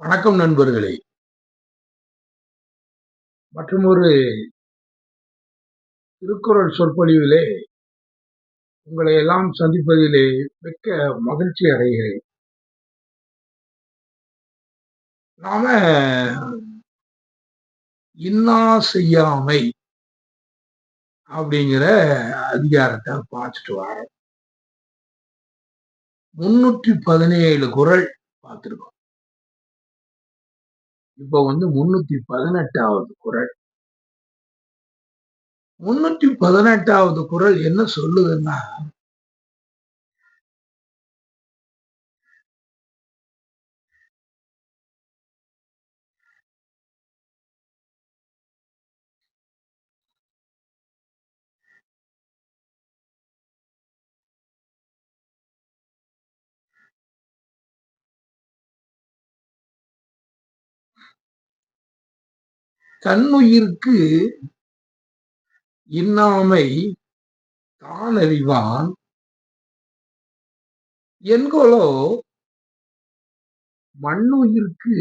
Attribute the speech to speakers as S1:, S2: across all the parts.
S1: வணக்கம் நண்பர்களே! மற்றுமொரு திருக்குறள் சொற்பொழிவிலே உங்களை எல்லாம் சந்திப்பதிலே மிக்க மகிழ்ச்சி அடைகிறேன். நாம இன்னா செய்யாமை அப்படிங்கிற அதிகாரத்தை பார்த்துட்டு வரோம். 317 குறள் பார்த்துருக்கோம் இப்ப வந்து முன்னூத்தி பதினெட்டாவது குரல். முன்னூத்தி பதினெட்டாவது குரல் என்ன சொல்லுதுன்னா தன்னுயிர்க்கு இன்னாமை தானறிவான் என்கொலோ மண்ணுயிர்க்கு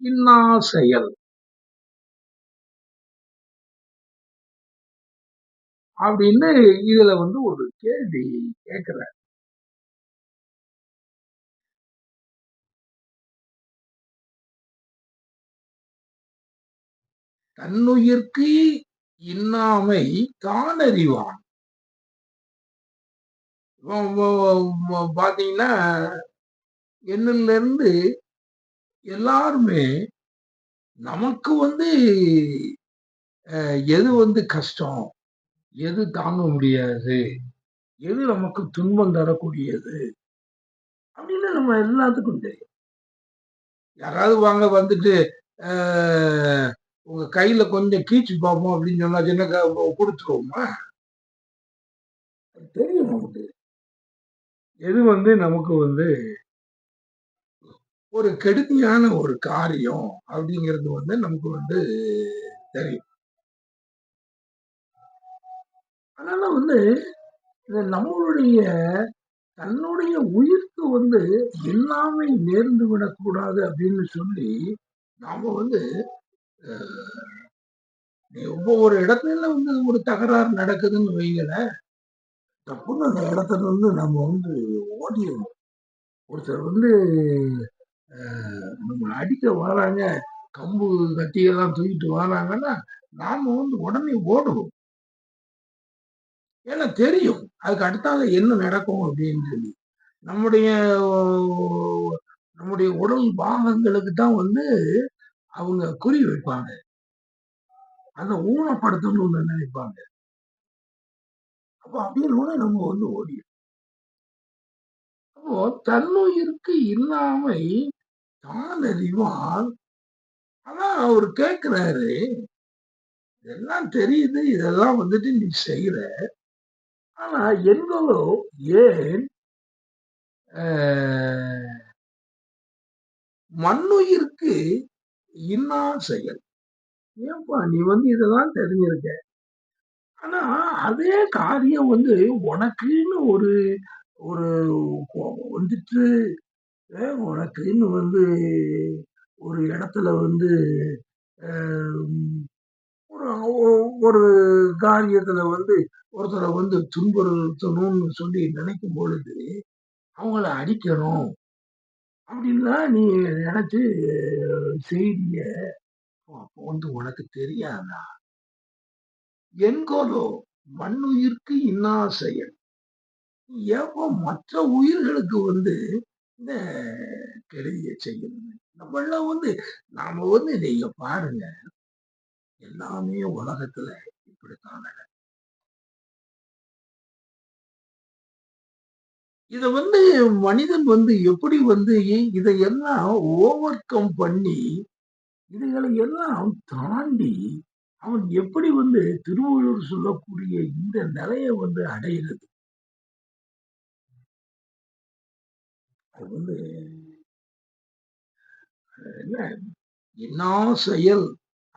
S1: இன்னா செயல் அப்படின்னு இதுல வந்து ஒரு கேள்வி கேட்கிறார். தன்னுயிர்க்கு இன்னாமை தானறிவான். அறிவான் பாத்தீங்கன்னா என்னில இருந்து எல்லாருமே நமக்கு வந்து எது வந்து கஷ்டம்? எது தாங்க முடியாது? எது நமக்கு துன்பம் தரக்கூடியது? அப்படின்னு நம்ம எல்லாத்துக்கும் தெரியும். யாராவது வாங்க வந்துட்டு, உங்க கையில கொஞ்சம் கீச்சு பார்ப்போம் அப்படின்னு சொன்னா சின்ன குடுத்துருவோமா? தெரியும் நமக்கு. எது வந்து நமக்கு வந்து ஒரு கெடுதியான ஒரு காரியம் அப்படிங்கிறது வந்து நமக்கு வந்து தெரியும். அதனால வந்து இது நம்மளுடைய தன்னுடைய உயிர்க்கு வந்து எல்லாமே நேர்ந்து விடக்கூடாது அப்படின்னு சொல்லி நாம வந்து ஒவ்வொரு இடத்துல வந்து ஒரு தகராறு நடக்குதுன்னு வைங்கள தப்புன்னு அந்த இடத்துல இருந்து நம்ம வந்து ஓடிடுவோம் ஒருத்தர் வந்து நம்ம அடிக்க வராங்க, கம்பு, கத்தியெல்லாம் தூக்கிட்டு வராங்கன்னா, நாம வந்து உடனே ஓடணும். ஏன்னா தெரியும். அதுக்கு அடுத்தால என்ன நடக்கும் அப்படின்னு சொல்லி. நம்முடைய நம்முடைய உடல் பாகங்களுக்கு தான் வந்து அவங்க குறி வைப்பாங்க. அதை ஊனப்படுத்தணும்னு ஒண்ணு நினைப்பாங்க. அப்போ அப்படின்னு நம்ம வந்து ஓடிறணும். அப்போ தன்னுயிருக்கு இல்லாமை தான் அறிவான். ஆனா அவரு கேட்கிறாரு, இதெல்லாம் தெரியுது. இதெல்லாம் வந்துட்டு நீ செய்யற ஆனா எங்களோ ஏன் மண்ணுயிருக்கு இன்னா செயல். ஏன்பா நீ வந்து இதெல்லாம் தெரிஞ்சிருக்க. ஆனா அதே காரியம் வந்து உனக்குன்னு ஒரு ஒரு வந்துட்டு, உனக்குன்னு வந்து ஒரு இடத்துல வந்து ஒரு ஒரு காரியத்துல வந்து ஒருத்தரை வந்து துன்புறுத்தணும்னு சொல்லி நினைக்கும் பொழுது, அவங்கள அடிக்கணும். அப்படின்லாம் நீ நினைச்சு செய்திய அப்போ வந்து உனக்கு தெரியாதா? எங்கோதோ மண்ணுயிர்க்கு இன்னா செயல். ஏப்போ மற்ற உயிர்களுக்கு வந்து இந்த கெடுதிய செய்யணும். நம்மளாம் வந்து நாம வந்து நீங்க பாருங்க. எல்லாமே உலகத்துல இப்படித்தான் நடக்கும் இத வந்து மனிதன் வந்து எப்படி வந்து இதையெல்லாம் ஓவர் கம் பண்ணி, இதைகளை எல்லாம் தாண்டி, அவன் எப்படி வந்து திருவள்ளுவர் சொல்லக்கூடிய இந்த நிலைய வந்து அடையிறது? அது வந்து என்ன என்ன செயல்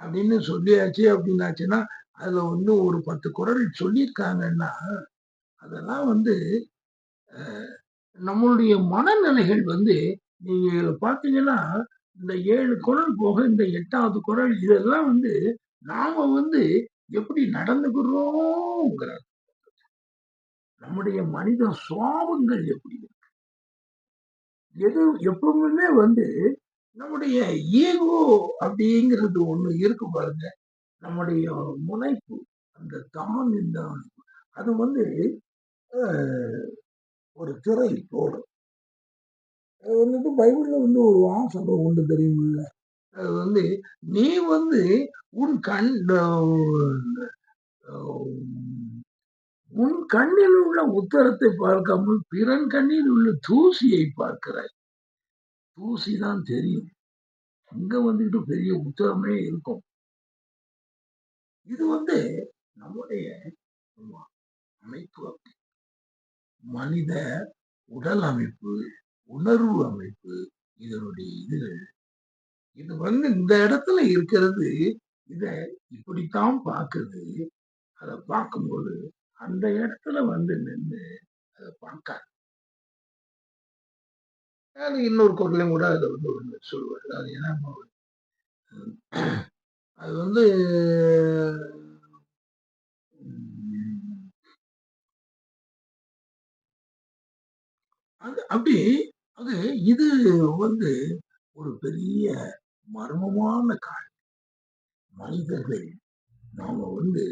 S1: அப்படின்னு சொல்லியாச்சு அப்படின்னாச்சுன்னா, அதுல வந்து ஒரு பத்து குரல் சொல்லியிருக்காங்கன்னா, அதெல்லாம் வந்து நம்மளுடைய மனநிலைகள் வந்து நீங்க பார்த்தீங்கன்னா, இந்த ஏழு குரல் போக இந்த எட்டாவது குரல் இதெல்லாம் வந்து நாம வந்து எப்படி நடந்துக்கிறோங்கிறது. நம்முடைய மனித சுவாபங்கள் எப்படி இருக்கு? எது எப்பவுமே வந்து நம்முடைய ஈகோ அப்படிங்கிறது ஒண்ணு இருக்கு பாருங்க. நம்முடைய முனைப்பு, அந்த தான் இந்த அது வந்து ஒரு திரை போடும். அது வந்துட்டு பைபிள்ல வந்து ஒரு வாசகம் உண்டு தெரியுமில்ல? அது வந்து நீ வந்து உன் கண் உன் கண்ணில் உள்ள உத்தரத்தை பார்க்காமல் பிறன் கண்ணில் உள்ள தூசியை பார்க்கிறாய். தூசி தான் தெரியும். அங்க வந்துட்டு பெரிய உத்தரமே இருக்கும். இது வந்து நம்முடைய அமைப்பு அப்படி. மனித உடல் அமைப்பு, உணர்வு அமைப்பு இதனுடைய இதுகள். இது வந்து இந்த இடத்துல இருக்கிறது, இத இப்படித்தான் பார்க்குது. அத பார்க்கும்போது, அந்த இடத்துல வந்து நின்னு அத பார்க்காது. அது இன்னொரு குரலையும் கூட அதை வந்து ஒன்று சொல்லுவாரு. அது என்னமோ அது வந்து அப்படி அது இது வந்து ஒரு பெரிய மர்மமான காரியம். மனிதர்கள் நாம வந்து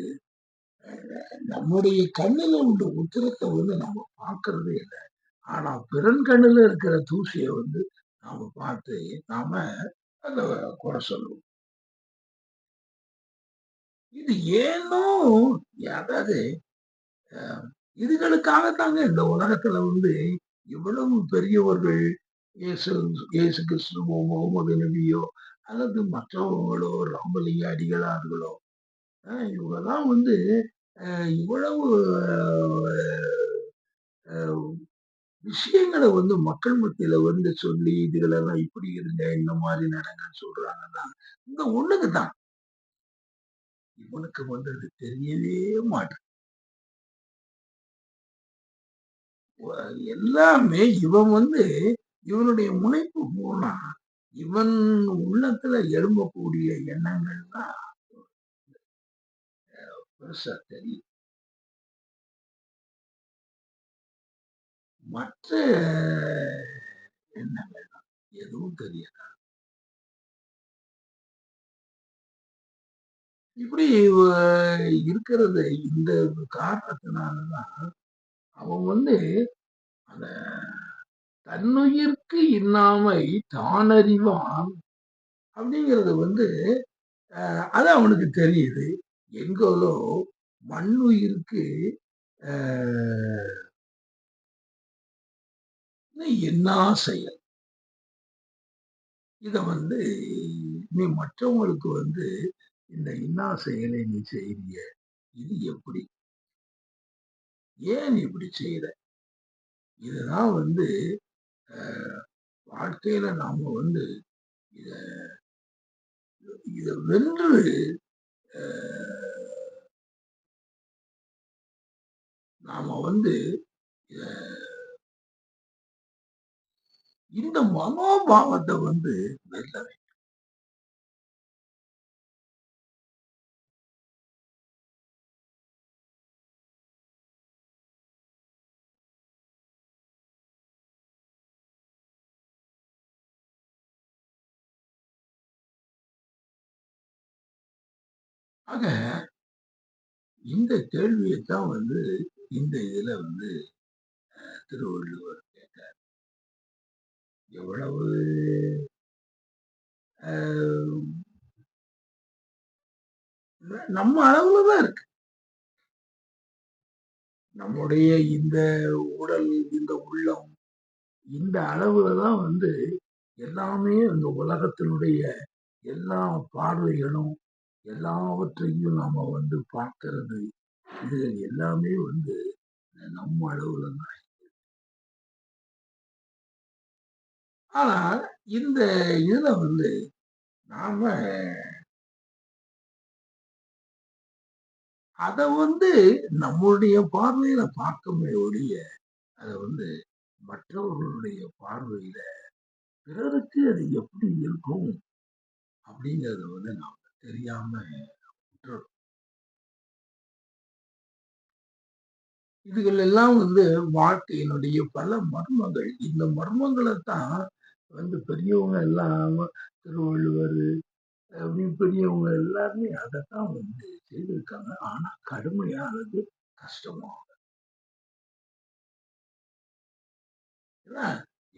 S1: நம்முடைய கண்ணுல உள்ள உத்திரத்தை வந்து நாம பார்க்கறதே இல்ல. ஆனா பிறன் கண்ணுல இருக்கிற தூசியை வந்து நாம பார்த்து, நாம அத குறை சொல்லுவோம். இது ஏனோ அதாவது இதுகளுக்காகத்தாங்க இதுகளுக்காக தாங்க இந்த உலகத்துல வந்து இவ்வளவு பெரியவர்கள் இயேசு இயேசு கிறிஸ்துவோ, முகமது நபியோ அல்லது மற்றவங்களோ, ராமலிங்க அடிகளார்களோ, அ வந்து இவ்வளவு விஷயங்களை வந்து மக்கள் மத்தியில வந்து சொல்லி, இதுகளெல்லாம் இப்படி இருங்க, இந்த மாதிரி நடங்கன்னு சொல்றாங்கன்னா, இந்த ஒண்ணுக்கு தான். இவனுக்கு வந்து அது தெரியவே மாட்டுது. எல்லாமே இவன் வந்து இவனுடைய முனைப்பு போனா இவன் உள்ளத்துல எழும்பக்கூடிய எண்ணங்கள் தான் பெருசா தெரியும். மற்ற எண்ணங்கள் தான் எதுவும் தெரியாது. இப்படி இருக்கிறது இந்த காரணத்தினாலதான் அவன் வந்து அந்த தன்னுயிர்க்கு இன்னாமை தானறிவான் அப்படிங்கிறது வந்து அது அவனுக்கு தெரியுது. எங்கேலோ மண்ணுயிருக்கு என்ன செயல். இத வந்து நீ மற்றவங்களுக்கு வந்து இந்த இன்னா செயலை நீ செய்ய இது எப்படி? ஏன் இப்படி செய்யற இதுதான் வந்து வாழ்க்கையில நாம வந்து இத இத வென்று நாம வந்து இத இந்த மனோபாவத்தை வந்து வெல்ல வேண்டும். ஆக இந்த கேள்வியைத்தான் வந்து இந்த இதுல வந்து அஹ் திருவள்ளுவர் கேட்டார். எவ்வளவு அ ந நம்ம அளவுல தான் இருக்கு. நம்முடைய இந்த உடல், இந்த உள்ளம், இந்த அளவுல தான் வந்து எல்லாமே இந்த உலகத்தினுடைய எல்லா பார்வைகளும், எல்லாவற்றையும் நாம வந்து பார்க்கறது இது எல்லாமே வந்து நம்ம அளவுல தான். ஆனா, இந்த இதுல வந்து நாம அதை வந்து நம்மளுடைய பார்வையில பார்க்கமே ஒழிய, அதை வந்து மற்றவர்களுடைய பார்வையில பிறருக்கு அது எப்படி இருக்கும் அப்படிங்கிறத வந்து நாம தெரியாம விட்டுறோம். இதுகள் எல்லாம் வந்து வாழ்க்கையினுடைய பல மர்மங்கள். இந்த மர்மங்களத்தான் வந்து பெரியவங்க எல்லாம் திருவள்ளுவர் அப்படின்னு பெரியவங்க எல்லாருமே அதைத்தான் வந்து செய்திருக்காங்க. ஆனா கடுமையானது கஷ்டமா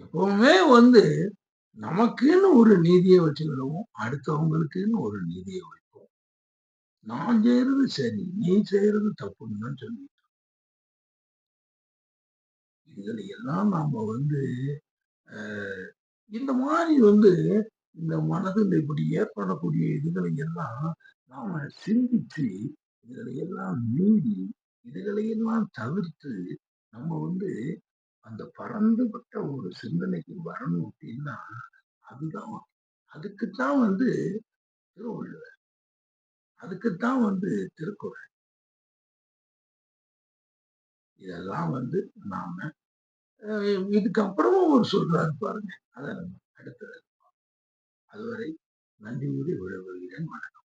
S1: எப்பவுமே வந்து நமக்குன்னு ஒரு நீதிய வச்சுக்கிடுவோம். அடுத்தவங்களுக்குன்னு ஒரு நீதியை வைப்போம். நான் செய்யறது சரி, நீ செய்யறது தப்புன்னு தான் சொல்லிட்டோம் இதுகளை எல்லாம் நாம வந்து இந்த மாதிரி வந்து இந்த மனதில் இப்படி ஏற்படக்கூடிய இதுகளை எல்லாம் நாம சிந்திச்சு, இதுகளை எல்லாம் மீறி, இதுகளை எல்லாம் தவிர்த்து, நம்ம வந்து அந்த பறந்துபட்ட ஒரு சிந்தனைக்கு வரணும் அப்படின்னா, அதுதான் அதுக்குத்தான் வந்து திருவள்ளுவர். அதுக்குத்தான் வந்து திருக்குறள். இதெல்லாம் வந்து நாம இதுக்கப்புறமும் ஒரு சொல்றாரு பாருங்க. அத நம்ம அடுத்தது அதுவரை நன்றி கூறி விடைபெறுகிறேன். வணக்கம்.